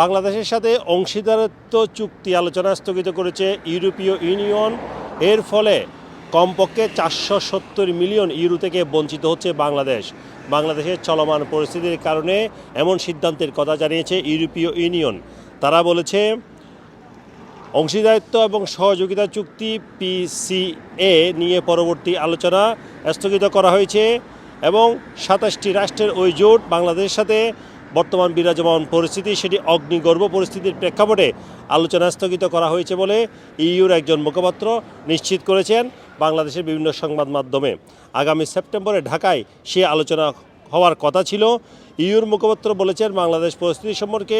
বাংলাদেশের সাথে অংশীদারত্ব চুক্তি আলোচনা স্থগিত করেছে ইউরোপীয় ইউনিয়ন। এর ফলে কমপক্ষে চারশো সত্তর মিলিয়ন ইউরো থেকে বঞ্চিত হচ্ছে বাংলাদেশ। বাংলাদেশের চলমান পরিস্থিতির কারণে এমন সিদ্ধান্তের কথা জানিয়েছে ইউরোপীয় ইউনিয়ন। তারা বলেছে, অংশীদারিত্ব এবং সহযোগিতা চুক্তি পিসিএ নিয়ে পরবর্তী আলোচনা স্থগিত করা হয়েছে এবং সাতাশটি রাষ্ট্রের ওই জোট বাংলাদেশের সাথে বর্তমান বিরাজমান পরিস্থিতি, সেটি অগ্নিগর্ভ পরিস্থিতির প্রেক্ষাপটে আলোচনা স্থগিত করা হয়েছে বলে ইইউর একজন মুখপাত্র নিশ্চিত করেছেন বাংলাদেশের বিভিন্ন সংবাদ মাধ্যমে। আগামী সেপ্টেম্বরে ঢাকায় সে আলোচনা হওয়ার কথা ছিল। ইউর মুখপাত্র বলেছেন, বাংলাদেশ পরিস্থিতি সম্পর্কে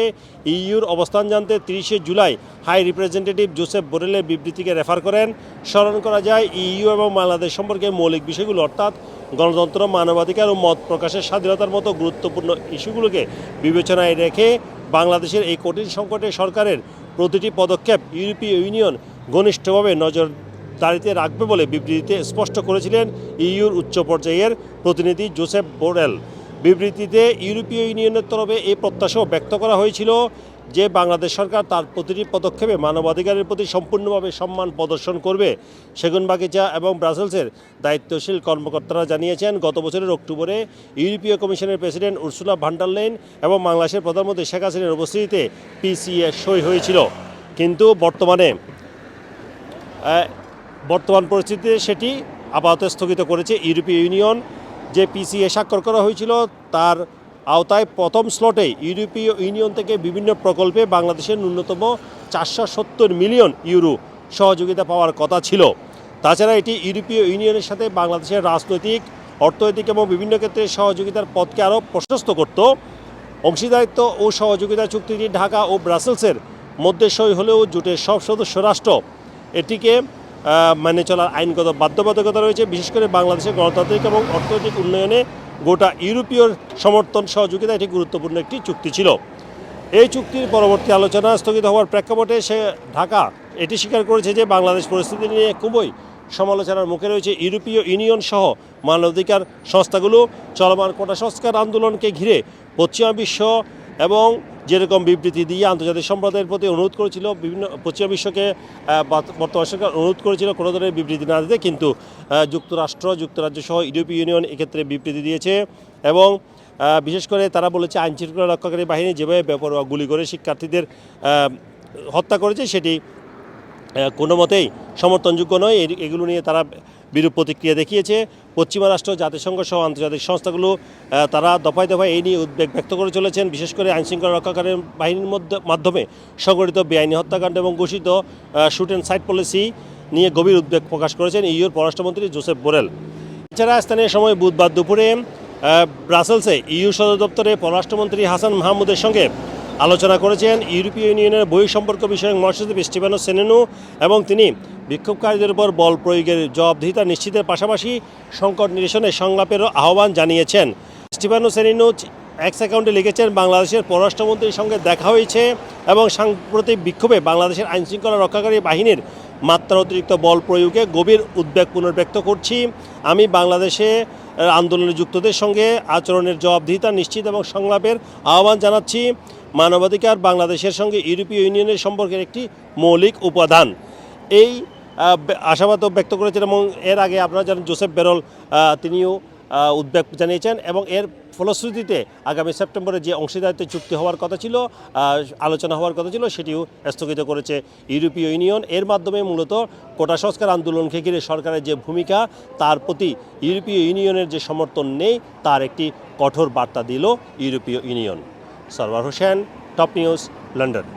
ইইউর অবস্থান জানতে তিরিশে জুলাই হাই রিপ্রেজেন্টেটিভ জোসেফ বোরেলের বিবৃতিকে রেফার করেন। স্মরণ করা যায়, ইইউ এবং বাংলাদেশ সম্পর্কে মৌলিক বিষয়গুলো অর্থাৎ গণতন্ত্র, মানবাধিকার ও মত প্রকাশের স্বাধীনতার মতো গুরুত্বপূর্ণ ইস্যুগুলোকে বিবেচনায় রেখে বাংলাদেশের এই কঠিন সংকটে সরকারের প্রতিটি পদক্ষেপ ইউরোপীয় ইউনিয়ন ঘনিষ্ঠভাবে নজর দাঁড়িতে রাখবে বলে বিবৃতিতে স্পষ্ট করেছিলেন ইইউর উচ্চ পর্যায়ের প্রতিনিধি জোসেফ বোরেল। বিবৃতিতে ইউরোপীয় ইউনিয়নের তরফে এই প্রত্যাশাও ব্যক্ত করা হয়েছিল যে বাংলাদেশ সরকার তার প্রতিটি পদক্ষেপে মানবাধিকারের প্রতি সম্পূর্ণভাবে সম্মান প্রদর্শন করবে সেগুনবাগিচা এবং ব্রাসেলসের দায়িত্বশীল কর্মকর্তারা জানিয়েছেন, গত বছরের অক্টোবরে ইউরোপীয় কমিশনের প্রেসিডেন্ট উর্সুলা ভান্ডারলেন এবং বাংলাদেশের প্রধানমন্ত্রী শেখ হাসিনার উপস্থিতিতে পিসিএ সই হয়েছিল। কিন্তু বর্তমানে বর্তমান পরিস্থিতিতে সেটি আপাতত স্থগিত করেছে ইউরোপীয় ইউনিয়ন। যে পিসিএ স্বাক্ষর করা হয়েছিল, তার আওতায় প্রথম স্লটে ইউরোপীয় ইউনিয়ন থেকে বিভিন্ন প্রকল্পে বাংলাদেশের ন্যূনতম চারশো সত্তর মিলিয়ন ইউরো সহযোগিতা পাওয়ার কথা ছিল। তাছাড়া এটি ইউরোপীয় ইউনিয়নের সাথে বাংলাদেশের রাজনৈতিক, অর্থনৈতিক এবং বিভিন্ন ক্ষেত্রে সহযোগিতার পথকে আরও প্রশস্ত করত। অংশীদারিত্ব ও সহযোগিতা চুক্তিটি ঢাকা ও ব্রাসেলসের মধ্যে সই হলেও জোটের সব সদস্য রাষ্ট্র এটিকে মেনে চলার আইনগত বাধ্যবাধকতা রয়েছে। বিশেষ করে বাংলাদেশের গণতান্ত্রিক এবং অর্থনৈতিক উন্নয়নে গোটা ইউরোপীয় সমর্থন সহযোগিতা এটি গুরুত্বপূর্ণ একটি চুক্তি ছিল। এই চুক্তির পরবর্তী আলোচনা স্থগিত হওয়ার প্রেক্ষাপটে সে ঢাকা এটি স্বীকার করেছে যে বাংলাদেশ পরিস্থিতি নিয়ে খুবই সমালোচনার মুখে রয়েছে। ইউরোপীয় ইউনিয়ন সহ মানবাধিকার সংস্থাগুলো চলমান কোটা সংস্কার আন্দোলনকে ঘিরে পশ্চিমা বিশ্ব এবং যেরকম বিবৃতি দিয়ে আন্তর্জাতিক সম্প্রদায়ের প্রতি অনুরোধ করেছিল, বিভিন্ন পশ্চিমা বিশ্বকে বর্তমান সরকার অনুরোধ করেছিল কোনো ধরনের বিবৃতি না দিতে, কিন্তু যুক্তরাষ্ট্র যুক্তরাজ্য সহ ইউরোপীয় ইউনিয়ন এক্ষেত্রে বিবৃতি দিয়েছে এবং বিশেষ করে তারা বলেছে আইন শৃঙ্খলা রক্ষাকারী বাহিনী যেভাবে বেপরোয়া গুলি করে শিক্ষার্থীদের হত্যা করেছে, সেটি কোনো মতেই সমর্থনযোগ্য নয়। এগুলো নিয়ে তারা বিরূপ প্রতিক্রিয়া দেখিয়েছে। পশ্চিমা রাষ্ট্র, জাতিসংঘ সহ আন্তর্জাতিক সংস্থাগুলো তারা দফায় দফায় এই নিয়ে উদ্বেগ ব্যক্ত করে চলেছেন। বিশেষ করে আইনশৃঙ্খলা রক্ষাকারী বাহিনীর মধ্যে মাধ্যমে সংগঠিত বেআইনি হত্যাকাণ্ড এবং ঘোষিত শুট অ্যান্ড সাইট পলিসি নিয়ে গভীর উদ্বেগ প্রকাশ করেছেন ইউর পররাষ্ট্রমন্ত্রী জোসেফ বোরেল। এছাড়া স্থানীয় সময় বুধবার দুপুরে ব্রাসেলসে ইইউ সদর দপ্তরে পররাষ্ট্রমন্ত্রী হাসান মাহমুদের সঙ্গে আলোচনা করেছেন ইউরোপীয় ইউনিয়নের বই সম্পর্ক বিষয়ক মহাসচিব স্টিফানো সেনেনু এবং তিনি বিক্ষোভকারীদের উপর বল প্রয়োগের জবাবদিহিতা নিশ্চিতের পাশাপাশি সংকট নিরসনে সংলাপেরও আহ্বান জানিয়েছেন। স্টিফানো সেনিনো এক্স অ্যাকাউন্টে লিখেছেন, বাংলাদেশের পররাষ্ট্রমন্ত্রীর সঙ্গে দেখা হয়েছে এবং সাম্প্রতিক বিক্ষোভে বাংলাদেশের আইনশৃঙ্খলা রক্ষাকারী বাহিনীর মাত্রা অতিরিক্ত বল প্রয়োগে গভীর উদ্বেগ পুনর্ব্যক্ত করছি। আমি বাংলাদেশে আন্দোলনে যুক্তদের সঙ্গে আচরণের জবাবদিহিতা নিশ্চিত এবং সংলাপের আহ্বান জানাচ্ছি। মানবাধিকার বাংলাদেশের সঙ্গে ইউরোপীয় ইউনিয়নের সম্পর্কের একটি মৌলিক উপাদান। এই আশাবাদ ব্যক্ত করেছেন এবং এর আগে আপনারা জানেন জোসেফ বেরল তিনিও উদ্বেগ জানিয়েছেন এবং এর ফলশ্রুতিতে আগামী সেপ্টেম্বরে যে অংশীদারিত্ব চুক্তি হওয়ার কথা ছিল আলোচনা হওয়ার কথা ছিল, সেটিও স্থগিত করেছে ইউরোপীয় ইউনিয়ন। এর মাধ্যমে মূলত কোটা সংস্কার আন্দোলনকে ঘিরে সরকারের যে ভূমিকা, তার প্রতি ইউরোপীয় ইউনিয়নের যে সমর্থন নেই, তার একটি কঠোর বার্তা দিল ইউরোপীয় union. Sarwar Hossain, top news, London.